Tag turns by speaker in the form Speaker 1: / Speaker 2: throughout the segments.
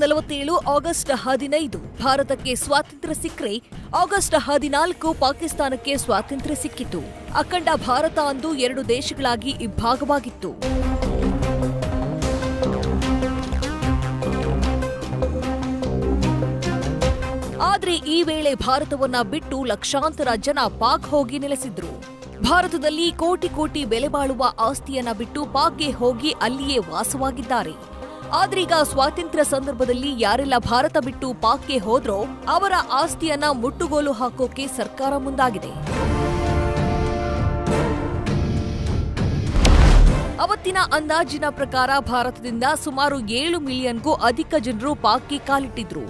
Speaker 1: ನಲವತ್ತೇಳು ಆಗಸ್ಟ್ ಹದಿನೈದು ಭಾರತಕ್ಕೆ ಸ್ವಾತಂತ್ರ್ಯ ಸಿಕ್ಕರೆ ಆಗಸ್ಟ್ ಹದಿನಾಲ್ಕು ಪಾಕಿಸ್ತಾನಕ್ಕೆ ಸ್ವಾತಂತ್ರ್ಯ ಸಿಕ್ಕಿತು. ಅಖಂಡ ಭಾರತ ಅಂದು ಎರಡು ದೇಶಗಳಾಗಿ ಇಬ್ಬಾಗವಾಗಿತ್ತು ಆದರೆ ಈ ವೇಳೆ ಭಾರತವನ್ನ ಬಿಟ್ಟು ಲಕ್ಷಾಂತರ ಜನ ಪಾಕ್ ಹೋಗಿ ನೆಲೆಸಿದ್ರು. ಭಾರತದಲ್ಲಿ ಕೋಟಿ ಕೋಟಿ ಬೆಲೆ ಬಾಳುವ ಆಸ್ತಿಯನ್ನ ಬಿಟ್ಟು ಪಾಕ್ಗೆ ಹೋಗಿ ಅಲ್ಲಿಯೇ ವಾಸವಾಗಿದ್ದಾರೆ. ಆದ್ರೀಗ ಸ್ವಾತಂತ್ರ್ಯ ಸಂದರ್ಭದಲ್ಲಿ ಯಾರೆಲ್ಲ ಭಾರತ ಬಿಟ್ಟು ಪಾಕ್ಗೆ ಹೋದ್ರೋ ಅವರ ಆಸ್ತಿಯನ್ನ ಮುಟ್ಟುಗೋಲು ಹಾಕೋಕೆ ಸರ್ಕಾರ ಮುಂದಾಗಿದೆ. ಅವತ್ತಿನ ಅಂದಾಜಿನ ಪ್ರಕಾರ ಭಾರತದಿಂದ ಸುಮಾರು ಏಳು ಮಿಲಿಯನ್ಗೂ ಅಧಿಕ ಜನರು ಪಾಕ್ಗೆ ಕಾಲಿಟ್ಟಿದ್ರು.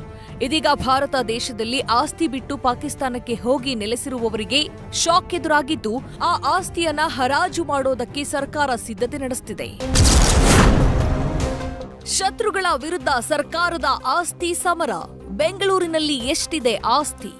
Speaker 1: ಇದೀಗ ಭಾರತ ದೇಶದಲ್ಲಿ ಆಸ್ತಿ ಬಿಟ್ಟು ಪಾಕಿಸ್ತಾನಕ್ಕೆ ಹೋಗಿ ನೆಲೆಸಿರುವವರಿಗೆ ಶಾಕ್ ಎದುರಾಗಿದ್ದು, ಆ ಆಸ್ತಿಯನ್ನ ಹರಾಜು ಮಾಡೋದಕ್ಕೆ ಸರ್ಕಾರ ಸಿದ್ಧತೆ ನಡೆಸುತ್ತಿದೆ ಶತ್ರುಗಳ ವಿರುದ್ಧ ಸರ್ಕಾರದ ಆಸ್ತಿ ಸಮರ. ಬೆಂಗಳೂರಿನಲ್ಲಿ ಎಷ್ಟಿದೆ ಆಸ್ತಿ?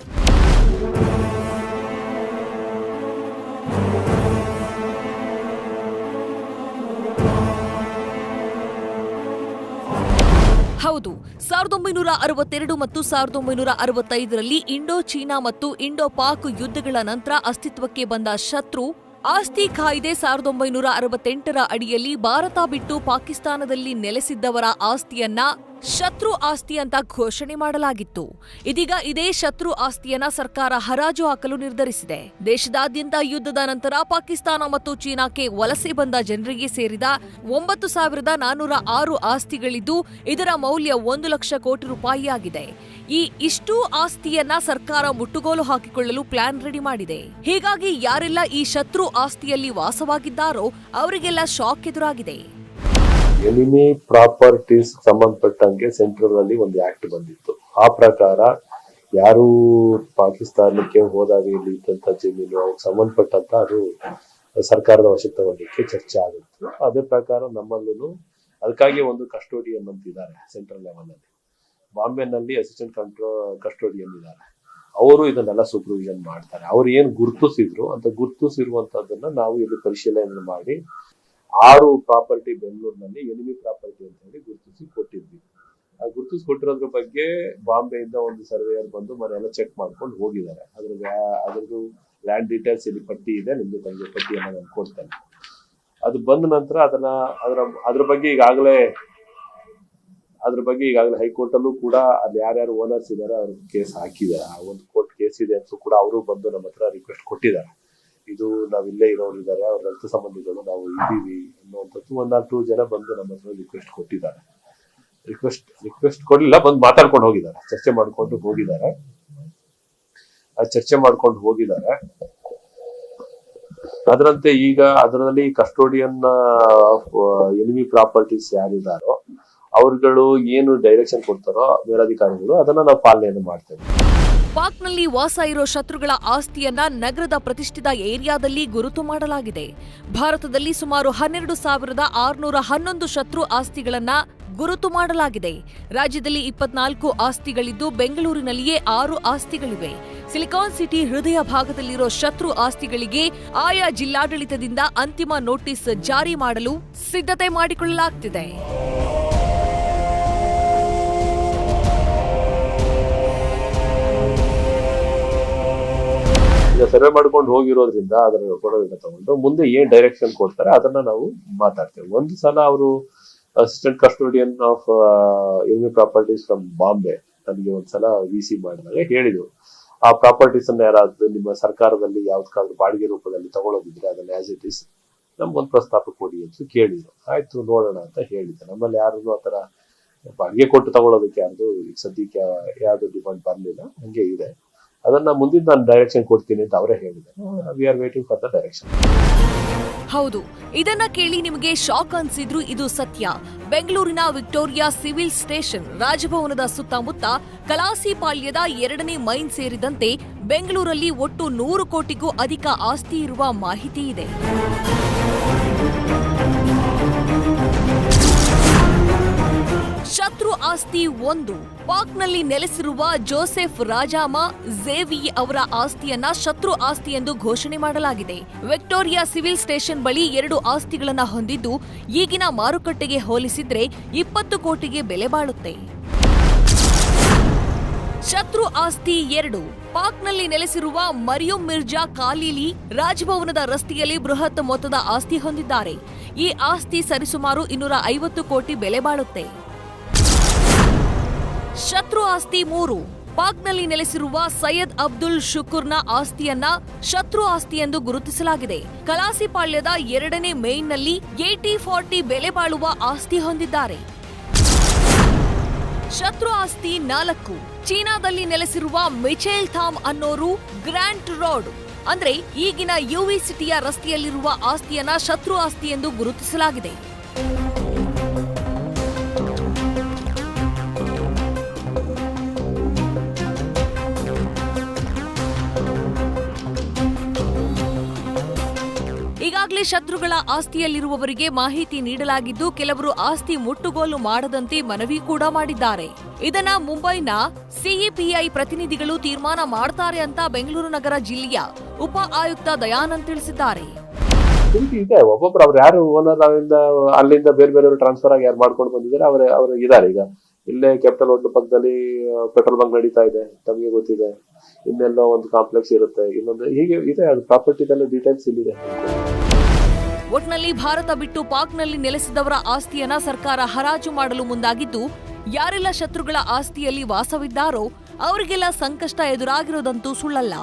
Speaker 1: ಹೌದು ಸಾವಿರದ ಒಂಬೈನೂರ ಅರವತ್ತೆರಡು ಮತ್ತು ಸಾವಿರದ ಒಂಬೈನೂರ ಅರವತ್ತೈದರಲ್ಲಿ ಇಂಡೋ ಚೀನಾ ಮತ್ತು ಇಂಡೋ ಪಾಕ್ ಯುದ್ಧಗಳ ನಂತರ ಅಸ್ತಿತ್ವಕ್ಕೆ ಬಂದ ಶತ್ರು ಆಸ್ತಿ ಕಾಯ್ದೆ ಸಾವಿರದ ಒಂಬೈನೂರ ಅರವತ್ತೆಂಟರ ಅಡಿಯಲ್ಲಿ ಭಾರತ ಬಿಟ್ಟು ಪಾಕಿಸ್ತಾನದಲ್ಲಿ ನೆಲೆಸಿದ್ದವರ ಆಸ್ತಿಯನ್ನ ಶತ್ರು ಆಸ್ತಿ ಅಂತ ಘೋಷಣೆ ಮಾಡಲಾಗಿತ್ತು. ಇದೀಗ ಇದೇ ಶತ್ರು ಆಸ್ತಿಯನ್ನ ಸರ್ಕಾರ ಹರಾಜು ಹಾಕಲು ನಿರ್ಧರಿಸಿದೆ. ದೇಶದಾದ್ಯಂತ ಯುದ್ಧದ ನಂತರ ಪಾಕಿಸ್ತಾನ ಮತ್ತು ಚೀನಾಕ್ಕೆ ವಲಸೆ ಬಂದ ಜನರಿಗೆ ಸೇರಿದ ಒಂಬತ್ತು ಸಾವಿರದ ನಾನೂರ ಆರು ಆಸ್ತಿಗಳಿದ್ದು, ಇದರ ಮೌಲ್ಯ ಒಂದು ಲಕ್ಷ ಕೋಟಿ ರೂಪಾಯಿಯಾಗಿದೆ ಈ ಇಷ್ಟೂ ಆಸ್ತಿಯನ್ನ ಸರ್ಕಾರ ಮುಟ್ಟುಗೋಲು ಹಾಕಿಕೊಳ್ಳಲು ಪ್ಲಾನ್ ರೆಡಿ ಮಾಡಿದೆ. ಹೀಗಾಗಿ ಯಾರೆಲ್ಲ ಈ ಶತ್ರು ಆಸ್ತಿಯಲ್ಲಿ ವಾಸವಾಗಿದ್ದಾರೋ, ಅವರಿಗೆಲ್ಲ ಶಾಕ್ ಎದುರಾಗಿದೆ.
Speaker 2: ಎನಿಮಿ ಪ್ರಾಪರ್ಟೀಸ್ ಸಂಬಂಧಪಟ್ಟಂಗೆ ಸೆಂಟ್ರಲ್ ಅಲ್ಲಿ ಒಂದು ಆಕ್ಟ್ ಬಂದಿತ್ತು. ಆ ಪ್ರಕಾರ ಯಾರು ಪಾಕಿಸ್ತಾನಕ್ಕೆ ಹೋದಾಗ ಇಲ್ಲಿ ಇದ್ದಂತ ಜಮೀನು ಅವ್ರಿಗೆ ಸಂಬಂಧಪಟ್ಟಂತ ಅದು ಸರ್ಕಾರದ ವಶಕ್ಕೆ ತಗೊಳ್ಳಿಕ್ಕೆ ಚರ್ಚೆ ಆಗುತ್ತೆ. ಅದೇ ಪ್ರಕಾರ ನಮ್ಮಲ್ಲೂ ಅದಕ್ಕಾಗಿ ಒಂದು ಕಸ್ಟೋಡಿಯನ್ ಅಂತ ಇದ್ದಾರೆ ಸೆಂಟ್ರಲ್ ಲೆವೆಲ್ ಅಲ್ಲಿ ಬಾಂಬೆನಲ್ಲಿ ಅಸಿಸ್ಟೆಂಟ್ ಕಂಟ್ರೋ, ಕಸ್ಟೋಡಿಯನ್ ಇದ್ದಾರೆ. ಅವರು ಇದನ್ನೆಲ್ಲ ಸೂಪರ್ವಿಷನ್ ಮಾಡ್ತಾರೆ. ಅವ್ರು ಏನು ಗುರುತಿಸಿದ್ರು, ಅಂತ ಗುರುತಿಸಿರುವಂತದನ್ನ ನಾವು ಇಲ್ಲಿ ಪರಿಶೀಲನೆ ಮಾಡಿ ಆರು ಪ್ರಾಪರ್ಟಿ ಬೆಂಗಳೂರಿನಲ್ಲಿ ಎನಿಮಿ ಪ್ರಾಪರ್ಟಿ ಅಂತ ಹೇಳಿ ಗುರುತಿಸಿ ಕೊಟ್ಟಿದ್ವಿ. ಆ ಗುರುತಿಸಿ ಕೊಟ್ಟಿರೋದ್ರ ಬಗ್ಗೆ ಬಾಂಬೆಯಿಂದ ಒಂದು ಸರ್ವೇಯರ್ ಬಂದು ಮನೆಯೆಲ್ಲ ಚೆಕ್ ಮಾಡ್ಕೊಂಡು ಹೋಗಿದ್ದಾರೆ. ಅದ್ರ ಅದ್ರದ್ದು ಲ್ಯಾಂಡ್ ಡೀಟೇಲ್ಸ್ ಇಲ್ಲಿ ಪಟ್ಟಿ ಇದೆ, ನಿಮ್ಗೆ ತಂದೆ ಪಟ್ಟಿಯನ್ನು ನಾನು ಕೊಡ್ತೇನೆ. ಅದು ಬಂದ ನಂತರ ಅದನ್ನ, ಅದರ, ಅದ್ರ ಬಗ್ಗೆ ಈಗಾಗಲೇ, ಅದ್ರ ಬಗ್ಗೆ ಈಗಾಗಲೇ ಹೈಕೋರ್ಟಲ್ಲೂ ಕೂಡ ಅಲ್ಲಿ ಯಾರ್ಯಾರು ಓನರ್ಸ್ ಇದ್ದಾರೆ ಅವ್ರ ಕೇಸ್ ಹಾಕಿದ್ದಾರೆ. ಆ ಒಂದು ಕೋರ್ಟ್ ಕೇಸ್ ಇದೆ ಅಂತ ಕೂಡ ಅವರು ಬಂದು ನಮ್ಮ ಹತ್ರ ರಿಕ್ವೆಸ್ಟ್ ಕೊಟ್ಟಿದ್ದಾರೆ. ಇದು ನಾವು ಇಲ್ಲೇ ಇರೋರು ಇದ್ದಾರೆ ಅವ್ರ ರಕ್ತ ಸಂಬಂಧಿಗಳು ನಾವು ಇದ್ದೀವಿ ಅನ್ನುವಂಥದ್ದು ಒಂದ್ ನಾಲ್ಕು ಜನ ಬಂದು ನಮ್ಮ ಹತ್ರ ರಿಕ್ವೆಸ್ಟ್ ಕೊಟ್ಟಿದ್ದಾರೆ. ರಿಕ್ವೆಸ್ಟ್ ರಿಕ್ವೆಸ್ಟ್ ಕೊಡಲಿಲ್ಲ, ಬಂದು ಮಾತಾಡ್ಕೊಂಡು ಹೋಗಿದ್ದಾರೆ, ಚರ್ಚೆ ಮಾಡ್ಕೊಂಡು ಹೋಗಿದ್ದಾರೆ. ಆ ಚರ್ಚೆ ಮಾಡ್ಕೊಂಡು ಹೋಗಿದ್ದಾರೆ. ಅದರಂತೆ ಈಗ ಅದರಲ್ಲಿ ಕಸ್ಟೋಡಿಯನ್ ಎನಿಮಿ ಪ್ರಾಪರ್ಟೀಸ್ ಯಾರಿದ್ದಾರೋ, ಅವ್ರುಗಳು ಏನು ಡೈರೆಕ್ಷನ್ ಕೊಡ್ತಾರೋ ಮೇಲಾಧಿಕಾರಿಗಳು ಅದನ್ನ ನಾವು ಪಾಲನೆಯನ್ನು ಮಾಡ್ತೇವೆ.
Speaker 1: ಪಾಕ್ನಲ್ಲಿ ವಾಸ ಇರೋ ಶತ್ರುಗಳ ಆಸ್ತಿಯನ್ನ ನಗರದ ಪ್ರತಿಷ್ಠಿತ ಏರಿಯಾದಲ್ಲಿ ಗುರುತು ಮಾಡಲಾಗಿದೆ. ಭಾರತದಲ್ಲಿ ಸುಮಾರು ಹನ್ನೆರಡು ಸಾವಿರದ ಆರುನೂರ ಹನ್ನೊಂದು ಶತ್ರು ಆಸ್ತಿಗಳನ್ನ ಗುರುತು ಮಾಡಲಾಗಿದೆ. ರಾಜ್ಯದಲ್ಲಿ ಇಪ್ಪತ್ನಾಲ್ಕು ಆಸ್ತಿಗಳಿದ್ದು ಬೆಂಗಳೂರಿನಲ್ಲಿಯೇ ಆರು ಆಸ್ತಿಗಳಿವೆ. ಸಿಲಿಕಾನ್ ಸಿಟಿ ಹೃದಯ ಭಾಗದಲ್ಲಿರೋ ಶತ್ರು ಆಸ್ತಿಗಳಿಗೆ ಆಯಾ ಜಿಲ್ಲಾಡಳಿತದಿಂದ ಅಂತಿಮ ನೋಟಿಸ್ ಜಾರಿ ಮಾಡಲು ಸಿದ್ಧತೆ ಮಾಡಿಕೊಳ್ಳಲಾಗ್ತಿದೆ.
Speaker 2: ಈಗ ಸರ್ವೆ ಮಾಡ್ಕೊಂಡು ಹೋಗಿರೋದ್ರಿಂದ ಅದನ್ನ ಕೊಡೋದನ್ನ ತಗೊಂಡು ಮುಂದೆ ಏನ್ ಡೈರೆಕ್ಷನ್ ಕೊಡ್ತಾರೆ ಅದನ್ನ ನಾವು ಮಾತಾಡ್ತೇವೆ. ಒಂದು ಸಲ ಅವರು assistant custodian of enemy properties from Bombay ನನಗೆ ಒಂದ್ಸಲ ವಿ ಸಿ ಮಾಡಿದಾಗ ಹೇಳಿದ್ರು. ಆ ಪ್ರಾಪರ್ಟೀಸ್ ಅನ್ನ ಯಾರಾದ್ರೂ ನಿಮ್ಮ ಸರ್ಕಾರದಲ್ಲಿ ಯಾವ್ದಕ್ಕಾದ್ರೂ ಬಾಡಿಗೆ ರೂಪದಲ್ಲಿ ತಗೊಳ್ಳೋದಿದ್ರೆ ಅದನ್ನ ಆಸ್ ಇಟ್ ಇಸ್ ನಮ್ಗೊಂದು ಪ್ರಸ್ತಾಪ ಕೊಡಿ ಅಂತ ಕೇಳಿದ್ರು. ಆಯ್ತು, ನೋಡೋಣ ಅಂತ ಹೇಳಿದ್ದೆ ನಮ್ಮಲ್ಲಿ ಯಾರು ಆತರ ಬಾಡಿಗೆ ಕೊಟ್ಟು ತಗೊಳ್ಳೋದಕ್ಕೆ ಯಾರ್ದು ಈಗ ಸದ್ಯಕ್ಕೆ ಯಾವ್ದು ಡಿಮಾಂಡ್ ಬರಲಿಲ್ಲ. ಹಂಗೆ ಇದೆ. ಅದನ್ನ ಮುಂದಿನ ನಾನು ಡೈರೆಕ್ಷನ್ ಕೊಡ್ತೀನಿ ಅಂತ ಅವರೇ ಹೇಳಿದ್ದಾರೆ. ಫಾರ್ ದ ಡೈರೆಕ್ಷನ್
Speaker 1: ಹೌದು, ಇದನ್ನ ಕೇಳಿ ನಿಮಗೆ ಶಾಕ್ ಅನ್ಸಿದ್ರು ಇದು ಸತ್ಯ. ಬೆಂಗಳೂರಿನ ವಿಕ್ಟೋರಿಯಾ ಸಿವಿಲ್ ಸ್ಟೇಷನ್ ರಾಜಭವನದ ಸುತ್ತಮುತ್ತ ಕಲಾಸಿಪಾಳ್ಯದ ಎರಡನೇ ಮೈನ್ ಸೇರಿದಂತೆ ಬೆಂಗಳೂರಲ್ಲಿ ಒಟ್ಟು ನೂರು ಕೋಟಿಗೂ ಅಧಿಕ ಆಸ್ತಿ ಇರುವ ಮಾಹಿತಿ ಇದೆ. ಶತ್ರು ಆಸ್ತಿ ಒಂದು. ಪಾಕ್ನಲ್ಲಿ ನೆಲೆಸಿರುವ ಜೋಸೆಫ್ ರಾಜಾಮ, ಝೇವಿ ಅವರ ಆಸ್ತಿಯನ್ನ ಶತ್ರು ಆಸ್ತಿ ಎಂದು ಘೋಷಣೆ ಮಾಡಲಾಗಿದೆ. ವಿಕ್ಟೋರಿಯಾ ಸಿವಿಲ್ ಸ್ಟೇಷನ್ ಬಳಿ ಎರಡು ಆಸ್ತಿಗಳನ್ನ ಹೊಂದಿದ್ದು, ಈಗಿನ ಮಾರುಕಟ್ಟೆಗೆ ಹೋಲಿಸಿದ್ರೆ ಇಪ್ಪತ್ತು ಕೋಟಿಗೆ ಬೆಲೆ ಬಾಳುತ್ತೆ. ಶತ್ರು ಆಸ್ತಿ ಎರಡು. ಪಾಕ್ನಲ್ಲಿ ನೆಲೆಸಿರುವ ಮರಿಯಂ ಮಿರ್ಜಾ ಕಾಲಿಲಿ ರಾಜಭವನದ ರಸ್ತೆಯಲ್ಲಿ ಬೃಹತ್ ಮೊತ್ತದ ಆಸ್ತಿ ಹೊಂದಿದ್ದಾರೆ. ಈ ಆಸ್ತಿ ಸರಿಸುಮಾರು ಇನ್ನೂರ ಐವತ್ತು ಕೋಟಿ ಬೆಲೆ ಬಾಳುತ್ತೆ. ಶತ್ರು ಆಸ್ತಿ ಮೂರು. ಪಾಕ್ನಲ್ಲಿ ನೆಲೆಸಿರುವ ಸೈಯದ್ ಅಬ್ದುಲ್ ಶುಕುರ್ನ ಆಸ್ತಿಯನ್ನ ಶತ್ರು ಆಸ್ತಿ ಎಂದು ಗುರುತಿಸಲಾಗಿದೆ. ಕಲಾಸಿಪಾಳ್ಯದ ಎರಡನೇ ಮೇನ್ನಲ್ಲಿ ಏಟಿ ಫಾರ್ಟಿ ಬೆಲೆ ಬಾಳುವ ಆಸ್ತಿ ಹೊಂದಿದ್ದಾರೆ. ಶತ್ರು ಆಸ್ತಿ ನಾಲ್ಕು. ಚೀನಾದಲ್ಲಿ ನೆಲೆಸಿರುವ ಮಿಚೇಲ್ ಥಾಮ್ ಅನ್ನೋರು ಗ್ರ್ಯಾಂಟ್ ರೋಡ್, ಅಂದ್ರೆ ಈಗಿನ ಯುವಿ ಸಿಟಿಯ ರಸ್ತೆಯಲ್ಲಿರುವ ಆಸ್ತಿಯನ್ನ ಶತ್ರು ಆಸ್ತಿ ಎಂದು ಗುರುತಿಸಲಾಗಿದೆ. ಈಗಾಗಲೇ ಶತ್ರುಗಳ ಆಸ್ತಿಯಲ್ಲಿರುವವರಿಗೆ ಮಾಹಿತಿ ನೀಡಲಾಗಿದ್ದು, ಕೆಲವರು ಆಸ್ತಿ ಮುಟ್ಟುಗೋಲು ಮಾಡದಂತೆ ಮನವಿ ಕೂಡ ಮಾಡಿದ್ದಾರೆ. ಇದನ್ನ ಮುಂಬೈನ ಸಿಇಪಿಐ ಪ್ರತಿನಿಧಿಗಳು ತೀರ್ಮಾನ ಮಾಡ್ತಾರೆ ಅಂತ ಬೆಂಗಳೂರು ನಗರ ಜಿಲ್ಲೆಯ ಉಪ ಆಯುಕ್ತ ದಯಾನಂದ್ ತಿಳಿಸಿದ್ದಾರೆ.
Speaker 2: ಇದೆ ಒಬ್ಬೊಬ್ರು ಅವ್ರು ಯಾರು ಓನರ್ ಅಲ್ಲಿಂದ ಬೇರೆ ಬೇರೆ ಟ್ರಾನ್ಸ್ಫರ್ ಆಗಿ ಯಾರು ಮಾಡ್ಕೊಂಡು ಬಂದಿದ್ದಾರೆ, ಅವ್ರ, ಅವ್ರು ಇದಾರೆ ಈಗ ಇಲ್ಲೇ ಕ್ಯಾಪಿಟಲ್ ಹೋಟ್ಲ್ ಪಕ್ಕದಲ್ಲಿ ಪೆಟ್ರೋಲ್ ಬಂಕ್ ನಡೀತಾ ಇದೆ, ತಮಗೆ ಗೊತ್ತಿದೆ. ಇನ್ನೆಲ್ಲೋ ಒಂದು ಕಾಂಪ್ಲೆಕ್ಸ್ ಇರುತ್ತೆ, ಇನ್ನೊಂದು ಹೀಗೆ ಇದೆ, ಅದು ಪ್ರಾಪರ್ಟಿದೆಲ್ಲ ಡೀಟೇಲ್ಸ್ ಇಲ್ಲಿದೆ.
Speaker 1: ಒಟ್ನಲ್ಲಿ ಭಾರತ ಬಿಟ್ಟು ಪಾಕ್ನಲ್ಲಿ ನೆಲೆಸಿದವರ ಆಸ್ತಿಯನ್ನ ಸರ್ಕಾರ ಹರಾಜು ಮಾಡಲು ಮುಂದಾಗಿದ್ದು, ಯಾರೆಲ್ಲ ಶತ್ರುಗಳ ಆಸ್ತಿಯಲ್ಲಿ ವಾಸವಿದ್ದಾರೋ ಅವರಿಗೆಲ್ಲ ಸಂಕಷ್ಟ ಎದುರಾಗಿರೋದಂತೂ ಸುಳ್ಳಲ್ಲ.